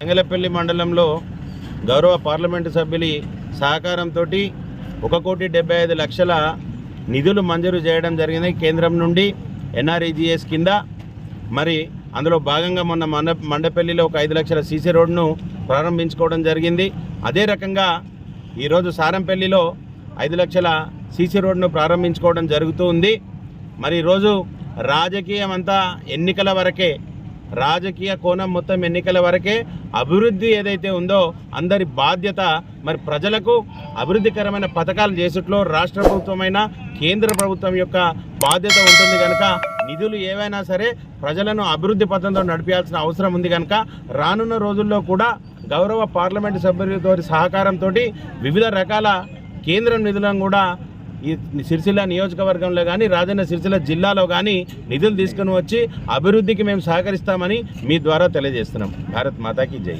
ఎంగలపల్లి మండలంలో గౌరవ పార్లమెంటు సభ్యులి సహకారంతో ఒక కోటి డెబ్బై ఐదు లక్షల నిధులు మంజూరు చేయడం జరిగింది కేంద్రం నుండి ఎన్ఆర్ఈజిఎస్ కింద. మరి అందులో భాగంగా మొన్న మండ మండపల్లిలో ఒక ఐదు లక్షల సీసీ రోడ్ను ప్రారంభించుకోవడం జరిగింది. అదే రకంగా ఈరోజు సారంపల్లిలో ఐదు లక్షల సీసీ రోడ్ను ప్రారంభించుకోవడం జరుగుతూ ఉంది. మరి ఈరోజు రాజకీయం అంతా ఎన్నికల వరకే రాజకీయ కోణం మొత్తం ఎన్నికల వరకే అభివృద్ధి ఏదైతే ఉందో అందరి బాధ్యత మరి ప్రజలకు అభివృద్ధికరమైన పథకాలు చేసేట్లో రాష్ట్ర ప్రభుత్వమైన కేంద్ర ప్రభుత్వం యొక్క బాధ్యత ఉంటుంది కనుక నిధులు ఏవైనా సరే ప్రజలను అభివృద్ధి పథంలో నడిపించాల్సిన అవసరం ఉంది కనుక రానున్న రోజుల్లో కూడా గౌరవ పార్లమెంటు సభ్యులతో సహకారంతో వివిధ రకాల కేంద్ర నిధులను కూడా ఈ సిరిసిల్ల నియోజకవర్గంలో కానీ రాజన్న సిరిసిల్ల జిల్లాలో కానీ నిధులు తీసుకుని వచ్చి అభివృద్ధికి మేము సహకరిస్తామని మీ ద్వారా తెలియజేస్తున్నాం. భారత్ మాతాకి జై.